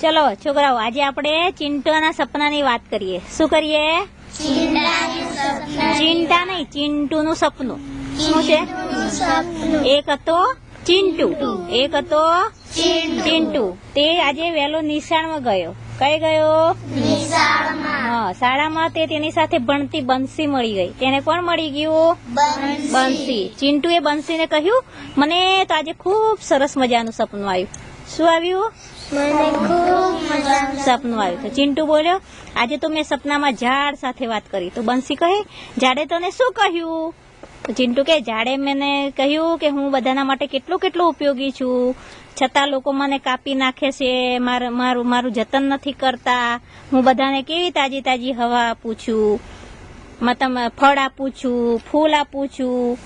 ચલો છોકરાઓ આજે આપણે ચિંટુના સપનાની વાત કરીએ. શું કરીએ? ચિંતા નહીં ચિંટુનું સપનું. શું છે? એક હતો ચિંટુ એક હતો ચિંટુ. તે આજે વહેલો નિશાળમાં ગયો. કઈ ગયો? હા શાળામાં તે તેની સાથે ભણતી બંસી મળી ગઈ. તેને કોણ મળી ગયું? બંસી. ચિંટુએ બંસીને કહ્યું મને તો આજે ખૂબ સરસ મજાનું સપનું આવ્યું. શું આવ્યું? સપનું આવ્યું તો બોલ્યો, આજે તો મેં સપનામાં ઝાડ સાથે વાત કરી. તો બંસી કહે ઝાડે તને શું કહ્યું? તો કે ઝાડે મને કહ્યું કે હું બધાના માટે કેટલું કેટલું ઉપયોગી છું. છતાં લોકો મને કાપી નાખે છે, મારું મારું મારું જતન નથી કરતા. હું બધાને કેવી તાજી તાજી હવા આપું છું. મતલબ ફળ આપું છું, ફૂલ આપું છું.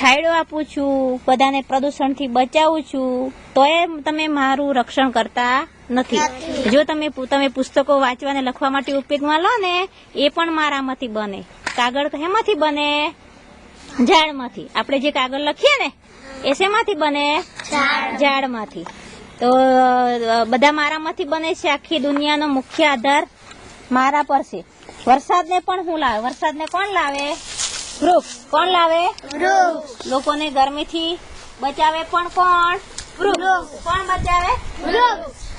છાંયડો આપું છું બધાને પ્રદૂષણથી બચાવું છું તોય તમે મારું રક્ષણ કરતા નથી. જો તમે તમે પુસ્તકો વાંચવા ને લખવા માટે ઉપયોગમાં લો ને એ પણ મારામાંથી બને. કાગળ તો હેમાંથી બને? ઝાડમાંથી. આપણે જે કાગળ લખીએ ને એ શેમાંથી બને? ઝાડમાંથી. તો બધા મારામાંથી બને છે આખી દુનિયાનો મુખ્ય આધાર મારા પર છે. વરસાદને પણ હું લાવે વરસાદને કોણ લાવે? વૃક્ષ કોણ લાવે? લોકોને ગરમીથી બચાવે પણ કોણ? વૃક્ષ. કોણ બચાવે?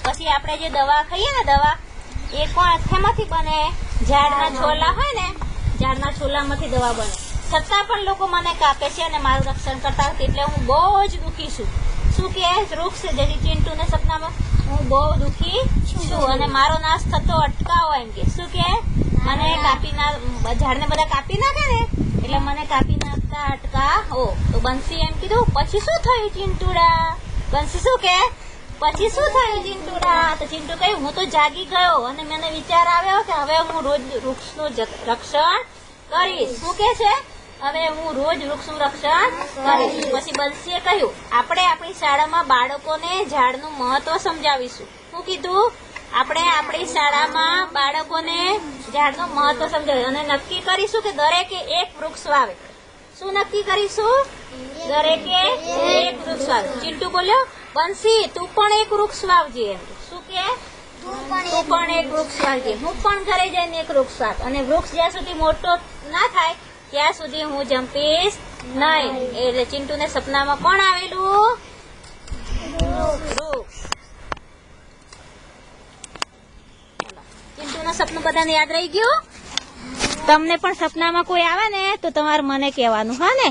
પછી આપણે જે દવા ખાઈએ ને દવા એ કોણ શેમાંથી બને? ઝાડના છોલા હોય ને ઝાડના છોલામાંથી દવા બને. છતાં પણ લોકો મને કાપે છે અને મારું રક્ષણ કરતા નથી એટલે હું બહુ જ દુઃખી છું. શું કે? વૃક્ષ જેથી ચિંટુ ને સપનામાં હું બહુ દુઃખી છું અને મારો નાશ થતો અટકાવો એમ કે. શું કે? મને કાપી ના ઝાડને બધા કાપી નાખે ને? એટલે મને કાપી નાખતા અટકા ઓ, તો બંસી એમ કીધું, પછી શું થયું ચિંટુડા બંસી શું કે? પછી શું થયું ચિંટુડા તો ચિંટુ કહ્યું, હું તો જાગી ગયો અને મને વિચાર આવ્યો કે હવે હું રોજ વૃક્ષનું રક્ષણ કરીશ. શું કે છે? હવે હું રોજ વૃક્ષનું રક્ષણ કરીશ. પછી બંસીએ કહ્યું, આપણે આપણી શાળામાં બાળકોને ઝાડનું મહત્વ સમજાવીશું. શું કીધું? આપણે આપણી શાળામાં બાળકોને ઝાડનું મહત્વ સમજાવ્યું અને નક્કી કરીશું કે દરેકે એક વૃક્ષ વાવે. શું નક્કી કરીશું? દરેકે એક વૃક્ષ વાવે. ચિંટુ બોલ્યો બંસી તું પણ એક વૃક્ષ વાવજે. શું કે? તું પણ એક વૃક્ષ વાવજે. હું પણ ઘરે જઈને એક વૃક્ષ વાવ. અને વૃક્ષ જ્યાં સુધી મોટો ના થાય, ત્યાં સુધી હું જંપીશ નહીં. એટલે ચિંટુને સપનામાં કોણ આવેલું? વૃક્ષ ચિંટુનું સપનું બધાને યાદ રહી ગયું? તમને પણ સપનામાં કોઈ આવે ને, તો તમારે મને કહેવાનું, હા ને?